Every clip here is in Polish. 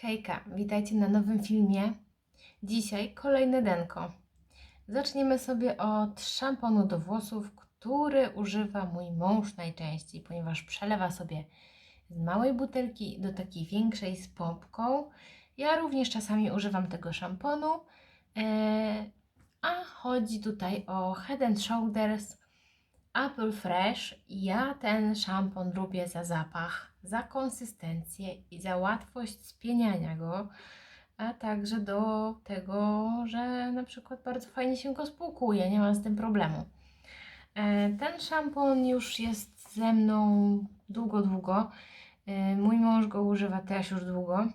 Hejka, witajcie na nowym filmie. Dzisiaj kolejne denko. Zaczniemy sobie od szamponu do włosów, który używa mój mąż najczęściej, ponieważ przelewa sobie z małej butelki do takiej większej z pompką. Ja również czasami używam tego szamponu, e, a chodzi tutaj o Head and Shoulders Apple Fresh. Ja ten szampon lubię za zapach, za konsystencję i za łatwość spieniania go, a także do tego, że na przykład bardzo fajnie się go spłukuje, nie ma z tym problemu. E, Ten szampon już jest ze mną długo, długo. E, Mój mąż go używa też już długo.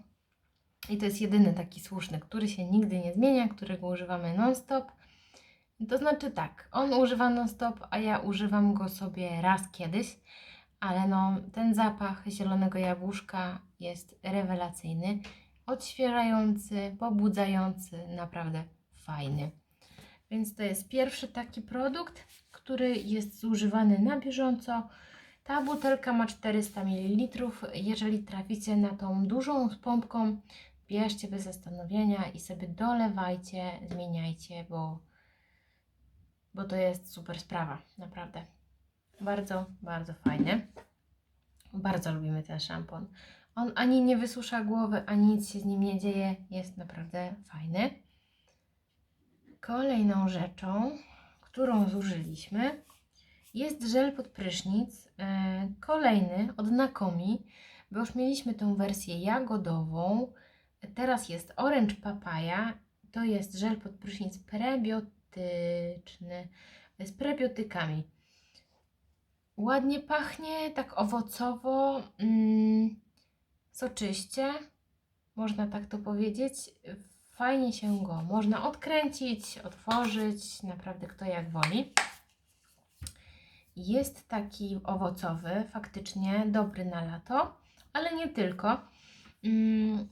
I to jest jedyny taki słuszny, który się nigdy nie zmienia, którego używamy non-stop. To znaczy tak, on używa non-stop, a ja używam go sobie raz kiedyś, ale no, ten zapach zielonego jabłuszka jest rewelacyjny, odświeżający, pobudzający, naprawdę fajny. Więc to jest pierwszy taki produkt, który jest zużywany na bieżąco. Ta butelka ma 400 ml. Jeżeli traficie na tą dużą z pompką, bierzcie bez zastanowienia i sobie dolewajcie, zmieniajcie, bo bo to jest super sprawa, naprawdę. Bardzo, bardzo fajny. Bardzo lubimy ten szampon. On ani nie wysusza głowy, ani nic się z nim nie dzieje. Jest naprawdę fajny. Kolejną rzeczą, którą zużyliśmy, jest żel pod prysznic. e, Kolejny od Nakomi, bo już mieliśmy tą wersję jagodową. Teraz jest orange papaya. To jest żel pod prysznic prebiotyczny z prebiotykami. Ładnie pachnie, tak owocowo, mm, soczyście, można tak to powiedzieć. Fajnie się go można odkręcić, otworzyć, naprawdę kto jak woli. Jest taki owocowy, faktycznie dobry na lato, ale nie tylko. Mm,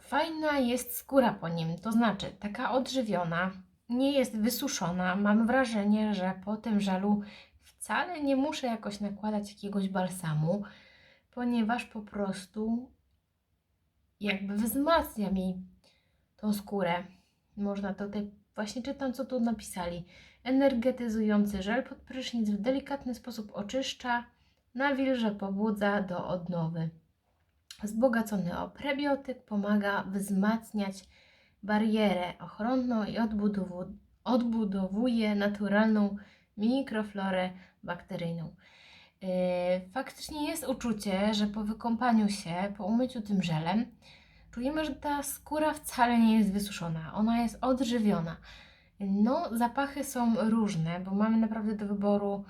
Fajna jest skóra po nim, to znaczy taka odżywiona, nie jest wysuszona. Mam wrażenie, że po tym żelu wcale nie muszę jakoś nakładać jakiegoś balsamu, ponieważ po prostu jakby wzmacnia mi tą skórę. Można tutaj, właśnie czytam co tu napisali. Energetyzujący żel pod prysznic w delikatny sposób oczyszcza, nawilże pobudza do odnowy. Wzbogacony o prebiotyk pomaga wzmacniać barierę ochronną i odbudowu- odbudowuje naturalną mikroflorę bakteryjną. Yy, Faktycznie jest uczucie, że po wykąpaniu się, po umyciu tym żelem, czujemy, że ta skóra wcale nie jest wysuszona, ona jest odżywiona. No, zapachy są różne, bo mamy naprawdę do wyboru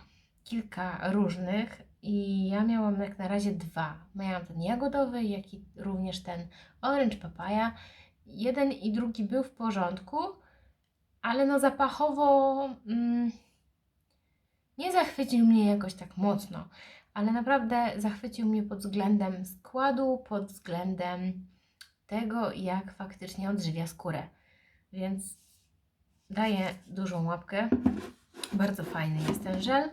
kilka różnych i ja miałam jak na razie dwa. Miałam ten jagodowy, jak i również ten orange papaya jeden i drugi był w porządku, ale no zapachowo mm, nie zachwycił mnie jakoś tak mocno, ale naprawdę zachwycił mnie pod względem składu, pod względem tego, jak faktycznie odżywia skórę. Więc daję dużą łapkę. Bardzo fajny jest ten żel.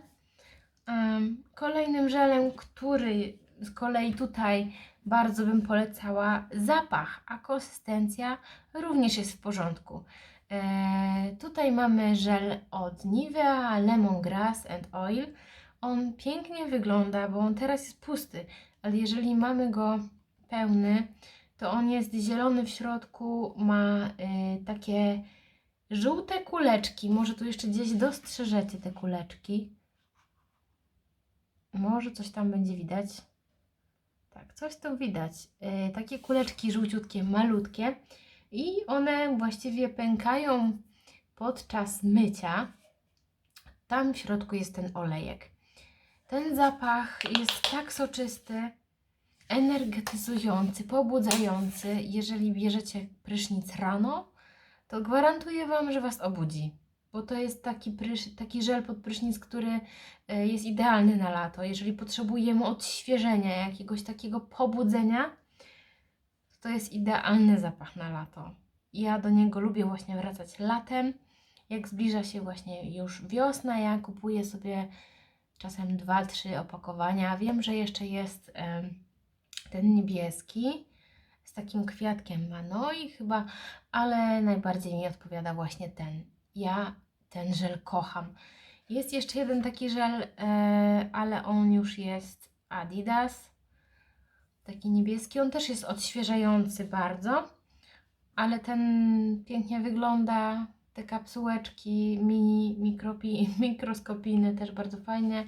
Kolejnym żelem, który z kolei tutaj bardzo bym polecała zapach, a konsystencja również jest w porządku. E, tutaj mamy żel od Nivea Lemongrass and Oil. On pięknie wygląda, bo on teraz jest pusty, ale jeżeli mamy go pełny, to on jest zielony w środku, ma e, takie żółte kuleczki. Może tu jeszcze gdzieś dostrzeżecie te kuleczki. Może coś tam będzie widać. Tak, coś tu widać. Yy, takie kuleczki żółciutkie, malutkie i one właściwie pękają podczas mycia. Tam w środku jest ten olejek. Ten zapach jest tak soczysty, energetyzujący, pobudzający. Jeżeli bierzecie prysznic rano, to gwarantuję Wam, że Was obudzi. Bo to jest taki, prysz, taki żel pod prysznic, który e, jest idealny na lato. Jeżeli potrzebujemy odświeżenia, jakiegoś takiego pobudzenia, to jest idealny zapach na lato. Ja do niego lubię właśnie wracać latem. Jak zbliża się właśnie już wiosna, ja kupuję sobie czasem dwa, trzy opakowania. Wiem, że jeszcze jest ten niebieski, z takim kwiatkiem Manoi chyba, ale najbardziej mi odpowiada właśnie ten. Ja ten żel kocham. Jest jeszcze jeden taki żel, e, ale on już jest Adidas. Taki niebieski. On też jest odświeżający bardzo, ale ten pięknie wygląda. Te kapsułeczki mini, mikropi, mikroskopijne też bardzo fajne.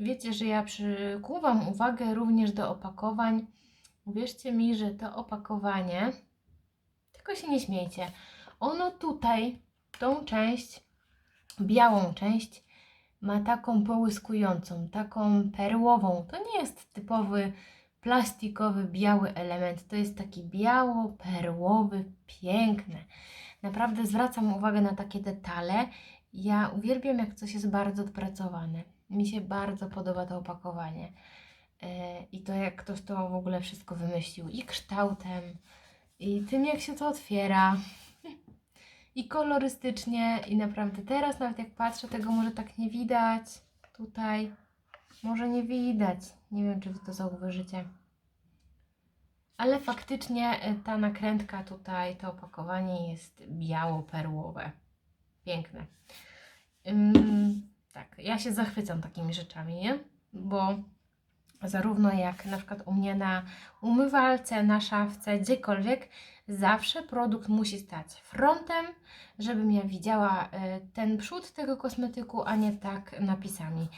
Wiecie, że ja przykuwam uwagę również do opakowań. Uwierzcie mi, że to opakowanie, tylko się nie śmiejcie, ono tutaj, tą część, białą część, ma taką połyskującą, taką perłową. To nie jest typowy plastikowy, biały element. To jest taki biało-perłowy, piękny. Naprawdę zwracam uwagę na takie detale. Ja uwielbiam, jak coś jest bardzo dopracowane. Mi się bardzo podoba to opakowanie. E, I to, jak ktoś to w ogóle wszystko wymyślił. I kształtem, i tym, jak się to otwiera. I kolorystycznie. I naprawdę teraz, nawet jak patrzę, tego może tak nie widać. Tutaj. Może nie widać. Nie wiem, czy Wy to zauważycie. Ale faktycznie e, ta nakrętka tutaj, to opakowanie jest biało-perłowe. Piękne. Ym, tak, ja się zachwycam takimi rzeczami, nie? Bo zarówno jak na przykład u mnie na umywalce, na szafce, gdziekolwiek, zawsze produkt musi stać frontem, żebym ja widziała e, ten przód tego kosmetyku, a nie tak napisami.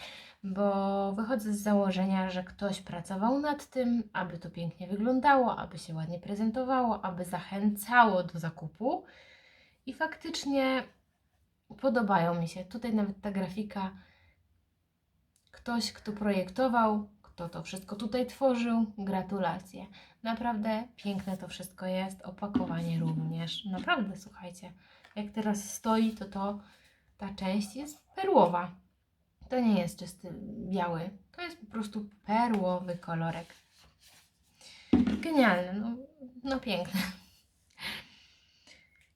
Bo wychodzę z założenia, że ktoś pracował nad tym, aby to pięknie wyglądało, aby się ładnie prezentowało, aby zachęcało do zakupu. I faktycznie podobają mi się. Tutaj nawet ta grafika. Ktoś, kto projektował, kto to wszystko tutaj tworzył, gratulacje. Naprawdę piękne to wszystko jest. Opakowanie również. Naprawdę, słuchajcie. Jak teraz stoi, to to ta część jest perłowa. To nie jest czysty biały. To jest po prostu perłowy kolorek. Genialne, no, no piękne.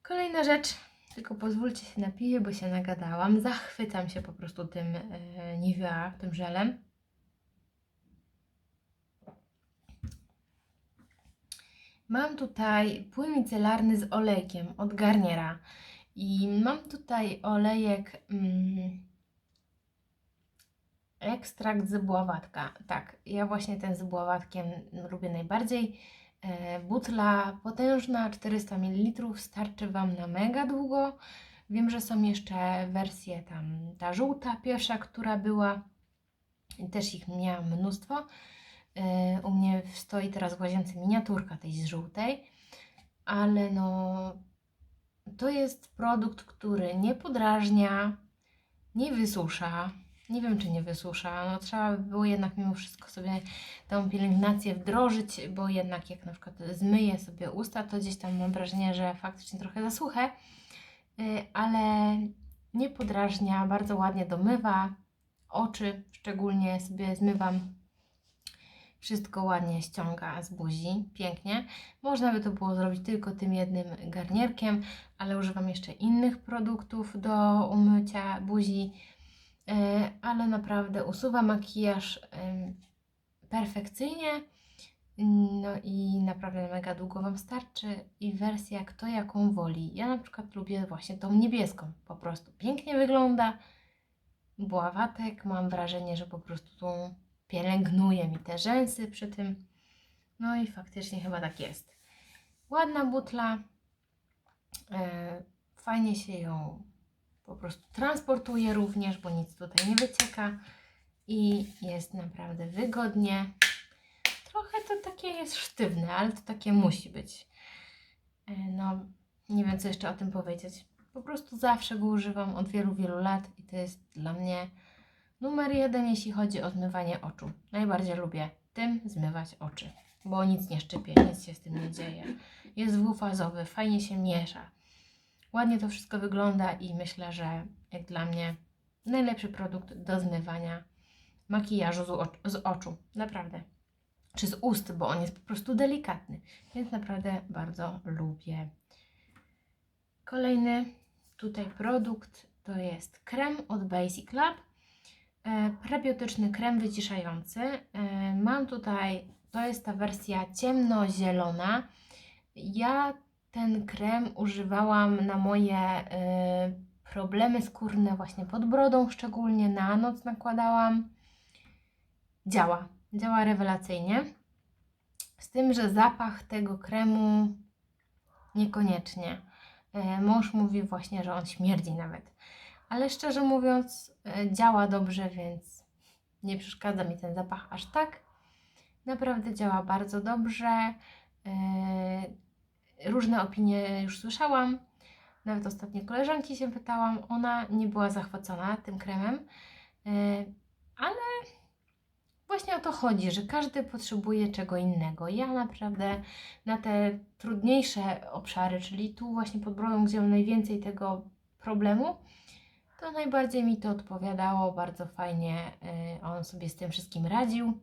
Kolejna rzecz, tylko pozwólcie się napiję, bo się nagadałam. Zachwycam się po prostu tym e, Nivea, tym żelem. Mam tutaj płyn micelarny z olejkiem od Garniera. I mam tutaj olejek mm, ekstrakt z bławatka. Tak, ja właśnie ten z bławatkiem lubię najbardziej. E, butla potężna, 400 ml, starczy Wam na mega długo. Wiem, że są jeszcze wersje tam, ta żółta pierwsza, która była, też ich miałam mnóstwo. E, U mnie stoi teraz w łazience miniaturka tej z żółtej, ale no to jest produkt, który nie podrażnia, nie wysusza. Nie wiem, czy nie wysusza. No, trzeba by było jednak mimo wszystko sobie tą pielęgnację wdrożyć, bo jednak jak na przykład zmyję sobie usta, to gdzieś tam mam wrażenie, że faktycznie trochę zasuchę, Y, ale nie podrażnia, bardzo ładnie domywa. Oczy szczególnie sobie zmywam. Wszystko ładnie ściąga z buzi, pięknie. Można by to było zrobić tylko tym jednym garnierkiem, ale używam jeszcze innych produktów do umycia buzi, ale naprawdę usuwa makijaż perfekcyjnie. No i naprawdę mega długo Wam starczy i wersja kto jaką woli. Ja na przykład lubię właśnie tą niebieską, po prostu pięknie wygląda. Bławatek, mam wrażenie, że po prostu tu pielęgnuje mi te rzęsy przy tym. No i faktycznie chyba tak jest. Ładna butla, e, fajnie się ją po prostu transportuje również, bo nic tutaj nie wycieka i jest naprawdę wygodnie. Trochę to takie jest sztywne, ale to takie musi być. E, No, nie wiem co jeszcze o tym powiedzieć. Po prostu zawsze go używam od wielu, wielu lat i to jest dla mnie numer jeden, jeśli chodzi o zmywanie oczu. Najbardziej lubię tym zmywać oczy, bo nic nie szczypie, nic się z tym nie dzieje. Jest dwufazowy, fajnie się miesza. Ładnie to wszystko wygląda i myślę, że jak dla mnie najlepszy produkt do zmywania makijażu z, z oczu. Naprawdę czy z ust, bo on jest po prostu delikatny, więc naprawdę bardzo lubię. Kolejny tutaj produkt to jest krem od Basic Lab. E, prebiotyczny krem wyciszający. E, mam tutaj To jest ta wersja ciemnozielona. Ja ten krem używałam na moje y, problemy skórne, właśnie pod brodą, szczególnie na noc nakładałam. Działa, działa rewelacyjnie. Z tym, że zapach tego kremu niekoniecznie. E, Mąż mówi właśnie, że on śmierdzi nawet. Ale szczerze mówiąc, e, działa dobrze, więc nie przeszkadza mi ten zapach aż tak. Naprawdę działa bardzo dobrze. E, Różne opinie już słyszałam. Nawet ostatnie koleżanki się pytałam. Ona nie była zachwycona tym kremem. E, Ale właśnie o to chodzi, że każdy potrzebuje czego innego. Ja naprawdę na te trudniejsze obszary, czyli tu właśnie pod brodą, gdzie mam najwięcej tego problemu, to najbardziej mi to odpowiadało, bardzo fajnie y, on sobie z tym wszystkim radził.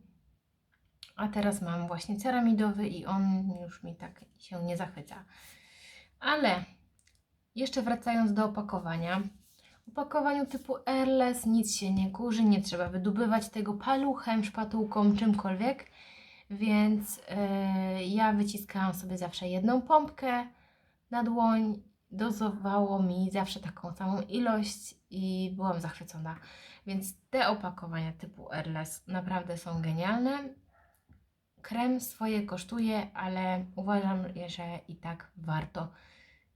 A teraz mam właśnie ceramidowy i on już mi tak się nie zachwyca. Ale jeszcze wracając do opakowania. W opakowaniu typu Airless nic się nie kurzy, nie trzeba wydobywać tego paluchem, szpatułką, czymkolwiek. Więc yy, ja wyciskałam sobie zawsze jedną pompkę na dłoń. Dozowało mi zawsze taką samą ilość i byłam zachwycona. Więc te opakowania typu Airless naprawdę są genialne. Krem swoje kosztuje, ale uważam, że i tak warto.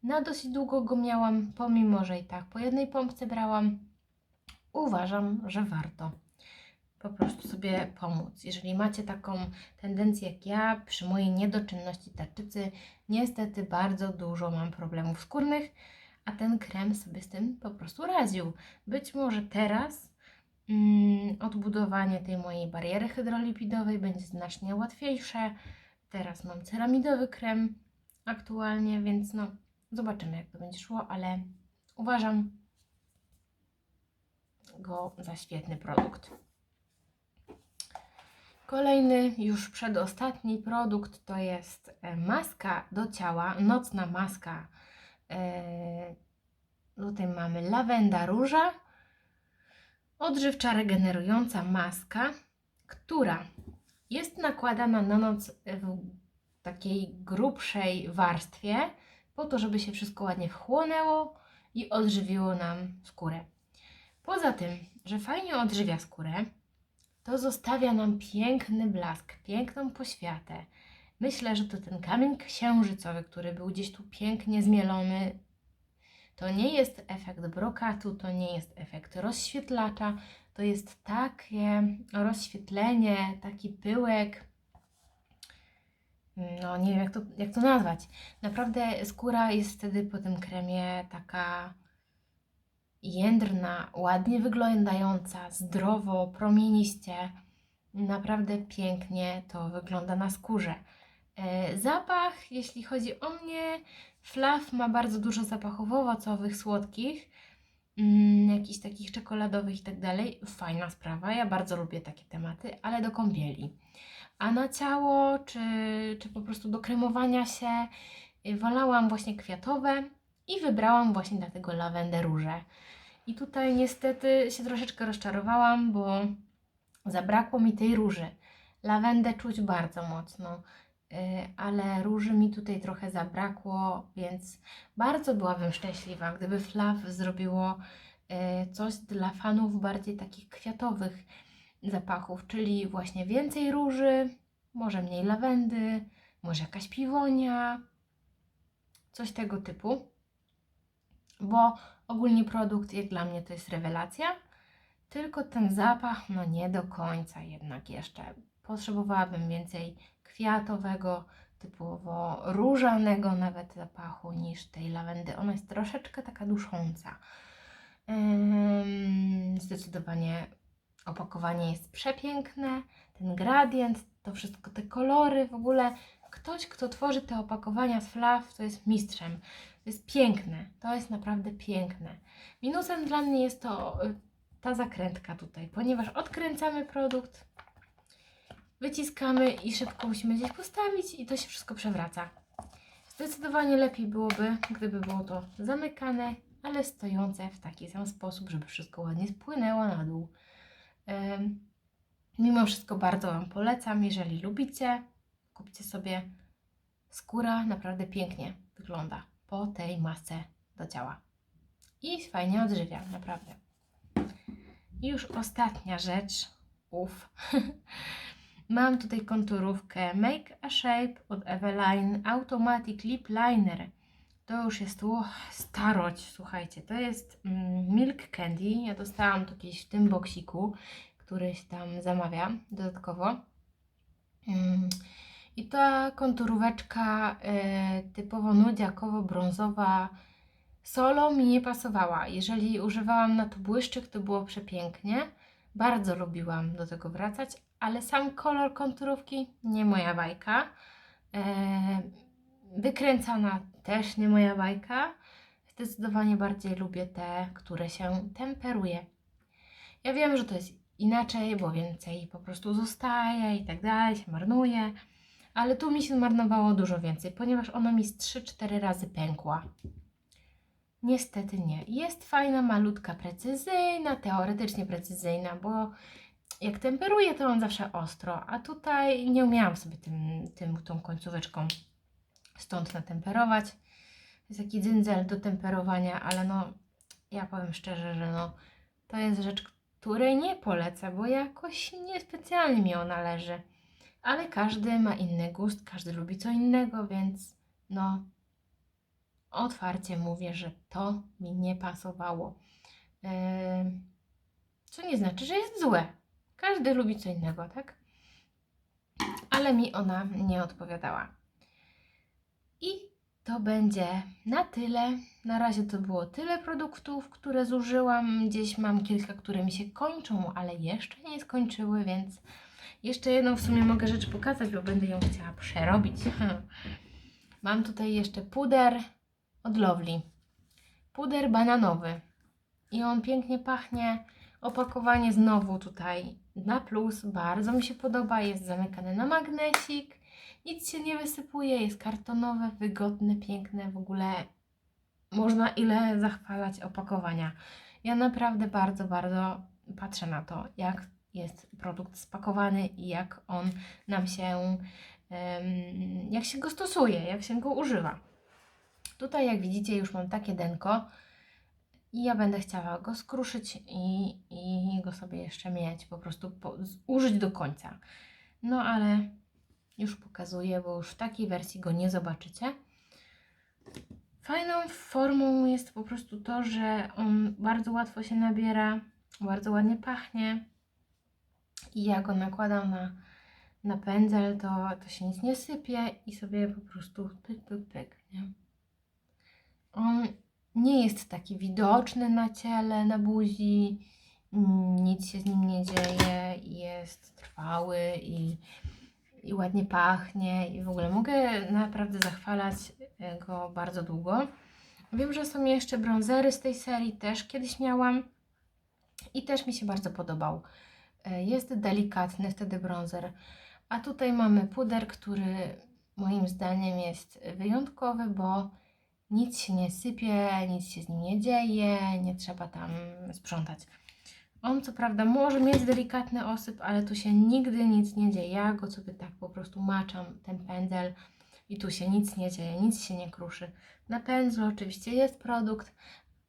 Na dosyć długo go miałam, pomimo że i tak po jednej pompce brałam. Uważam, że warto po prostu sobie pomóc. Jeżeli macie taką tendencję jak ja, przy mojej niedoczynności tarczycy, niestety bardzo dużo mam problemów skórnych, a ten krem sobie z tym po prostu radził. Być może teraz odbudowanie tej mojej bariery hydrolipidowej będzie znacznie łatwiejsze. Teraz mam ceramidowy krem aktualnie, więc no zobaczymy jak to będzie szło, ale uważam go za świetny produkt. Kolejny, już przedostatni produkt to jest e, maska do ciała, nocna maska. E, Tutaj mamy lawenda róża, odżywcza regenerująca maska, która jest nakładana na noc w takiej grubszej warstwie, po to, żeby się wszystko ładnie wchłonęło i odżywiło nam skórę. Poza tym, że fajnie odżywia skórę, to zostawia nam piękny blask, piękną poświatę. Myślę, że to ten kamień księżycowy, który był gdzieś tu pięknie zmielony, to nie jest efekt brokatu, to nie jest efekt rozświetlacza, to jest takie rozświetlenie, taki pyłek. No, nie wiem jak to, jak to nazwać. Naprawdę skóra jest wtedy po tym kremie taka jędrna, ładnie wyglądająca, zdrowo, promieniście. Naprawdę pięknie to wygląda na skórze. E, Zapach, jeśli chodzi o mnie, flaw ma bardzo dużo zapachów owocowych, słodkich, mm, jakichś takich czekoladowych i tak dalej. Fajna sprawa, ja bardzo lubię takie tematy, ale do kąpieli. A na ciało, czy, czy po prostu do kremowania się, y, wolałam właśnie kwiatowe i wybrałam właśnie dlatego lawendę róże. I tutaj niestety się troszeczkę rozczarowałam, bo zabrakło mi tej róży. Lawendę czuć bardzo mocno, ale róży mi tutaj trochę zabrakło, więc bardzo byłabym szczęśliwa, gdyby Flav zrobiło y, coś dla fanów bardziej takich kwiatowych zapachów, czyli właśnie więcej róży, może mniej lawendy, może jakaś piwonia, coś tego typu. Bo ogólnie produkt, jak dla mnie, to jest rewelacja. Tylko ten zapach, no nie do końca jednak jeszcze. Potrzebowałabym więcej kwiatowego, typowo różanego nawet zapachu niż tej lawendy. Ona jest troszeczkę taka dusząca. Zdecydowanie opakowanie jest przepiękne, ten gradient, to wszystko, te kolory, w ogóle ktoś, kto tworzy te opakowania z flaw, to jest mistrzem. To jest piękne, to jest naprawdę piękne. Minusem dla mnie jest to y, ta zakrętka tutaj, ponieważ odkręcamy produkt, wyciskamy i szybko musimy gdzieś postawić i to się wszystko przewraca. Zdecydowanie lepiej byłoby, gdyby było to zamykane, ale stojące w taki sam sposób, żeby wszystko ładnie spłynęło na dół. Mimo wszystko bardzo Wam polecam, jeżeli lubicie, kupcie sobie. Skóra naprawdę pięknie wygląda po tej masce do ciała. I fajnie odżywia, naprawdę. I już ostatnia rzecz. Uff. Mam tutaj konturówkę Make a Shape od Eveline Automatic Lip Liner. To już jest o, starość, słuchajcie. To jest mm, Milk Candy. Ja dostałam to kiedyś w tym boksiku, który się tam zamawia dodatkowo. Mm, I ta konturóweczka e, typowo nudziakowo-brązowa solo mi nie pasowała. Jeżeli używałam na to błyszczyk, to było przepięknie. Bardzo lubiłam do tego wracać, ale sam kolor konturówki nie moja bajka. E, wykręcana też nie moja bajka. Zdecydowanie bardziej lubię te, które się temperuje. Ja wiem, że to jest inaczej, bo więcej po prostu zostaje i tak dalej, się marnuje, ale tu mi się zmarnowało dużo więcej, ponieważ ona mi z 3-4 razy pękła. Niestety nie. Jest fajna, malutka, precyzyjna, teoretycznie precyzyjna, bo jak temperuję, to mam zawsze ostro, a tutaj nie umiałam sobie tym, tym, tą końcóweczką stąd natemperować. Jest taki dzyndzel do temperowania, ale no, ja powiem szczerze, że no, to jest rzecz, której nie polecę, bo jakoś niespecjalnie mi ona leży. Ale każdy ma inny gust, każdy lubi co innego, więc no, otwarcie mówię, że to mi nie pasowało. Co nie znaczy, że jest złe. Każdy lubi co innego, tak? Ale mi ona nie odpowiadała. I to będzie na tyle. Na razie to było tyle produktów, które zużyłam. Gdzieś mam kilka, które mi się kończą, ale jeszcze nie skończyły, więc jeszcze jedną w sumie mogę rzecz pokazać, bo będę ją chciała przerobić. Mam tutaj jeszcze puder od Lovely. Puder bananowy. I on pięknie pachnie. Opakowanie znowu tutaj na plus. Bardzo mi się podoba. Jest zamykane na magnesik. Nic się nie wysypuje. Jest kartonowe, wygodne, piękne. W ogóle można ile zachwalać opakowania. Ja naprawdę bardzo, bardzo patrzę na to, jak jest produkt spakowany i jak on nam się, jak się go stosuje, jak się go używa. Tutaj, jak widzicie, już mam takie denko i ja będę chciała go skruszyć i, i go sobie jeszcze mieć, po prostu po, użyć do końca. No ale już pokazuję, bo już w takiej wersji go nie zobaczycie. Fajną formą jest po prostu to, że on bardzo łatwo się nabiera, bardzo ładnie pachnie i ja go nakładam na, na pędzel, to, to się nic nie sypie i sobie po prostu pyk, pyk, pyk, nie? On nie jest taki widoczny na ciele, na buzi, nic się z nim nie dzieje, jest trwały i, i ładnie pachnie. I w ogóle mogę naprawdę zachwalać e, go bardzo długo. Wiem, że są jeszcze brązery z tej serii, też kiedyś miałam. I też mi się bardzo podobał. E, Jest delikatny wtedy brązer, a tutaj mamy puder, który moim zdaniem jest wyjątkowy, bo nic się nie sypie, nic się z nim nie dzieje, nie trzeba tam sprzątać. On co prawda może mieć delikatny osyp, ale tu się nigdy nic nie dzieje. Ja go sobie tak po prostu maczam, ten pędzel i tu się nic nie dzieje, nic się nie kruszy. Na pędzlu oczywiście jest produkt,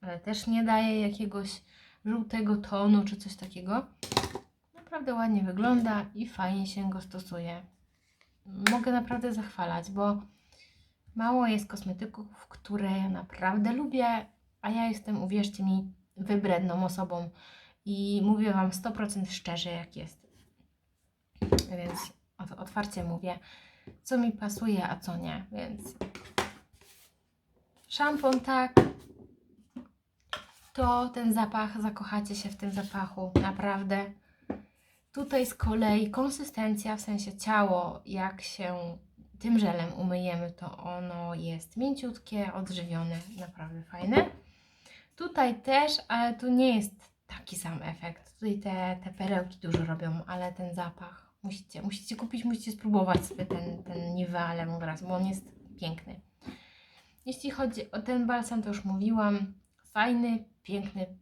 ale też nie daje jakiegoś żółtego tonu czy coś takiego. Naprawdę ładnie wygląda i fajnie się go stosuje. Mogę naprawdę zachwalać, bo Mało jest kosmetyków, które ja naprawdę lubię, a ja jestem, uwierzcie mi, wybredną osobą i mówię Wam 100% szczerze, jak jest. Więc ot- otwarcie mówię, co mi pasuje, a co nie. Więc szampon tak, to ten zapach, zakochacie się w tym zapachu, naprawdę. Tutaj z kolei konsystencja, w sensie ciało, jak się tym żelem umyjemy, to ono jest mięciutkie, odżywione, naprawdę fajne. Tutaj też, ale tu nie jest taki sam efekt. Tutaj te, te perełki dużo robią, ale ten zapach musicie, musicie kupić, musicie spróbować sobie ten, ten Nivea Lemongrass, bo on jest piękny. Jeśli chodzi o ten balsam, to już mówiłam, fajny, piękny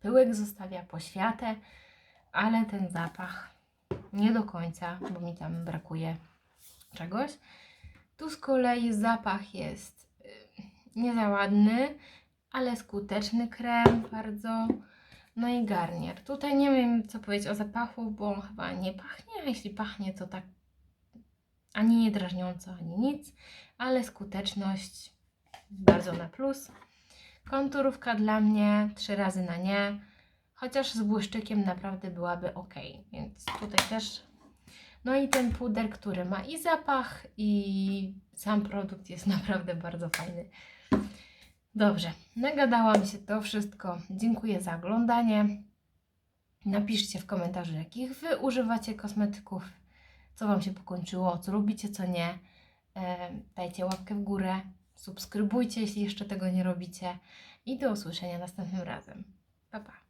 pyłek zostawia poświatę, ale ten zapach nie do końca, bo mi tam brakuje czegoś. Tu z kolei zapach jest y, nie za ładny, ale skuteczny krem bardzo. No i garnier. Tutaj nie wiem co powiedzieć o zapachu, bo on chyba nie pachnie, a jeśli pachnie to tak ani nie drażniąco, ani nic, ale skuteczność bardzo na plus. Konturówka dla mnie trzy razy na nie, chociaż z błyszczykiem naprawdę byłaby ok, więc tutaj też. No i ten puder, który ma i zapach, i sam produkt jest naprawdę bardzo fajny. Dobrze, nagadałam się to wszystko. Dziękuję za oglądanie. Napiszcie w komentarzu, jakich Wy używacie kosmetyków, co Wam się pokończyło, co lubicie, co nie. E, Dajcie łapkę w górę, subskrybujcie, jeśli jeszcze tego nie robicie. I do usłyszenia następnym razem. Pa, pa.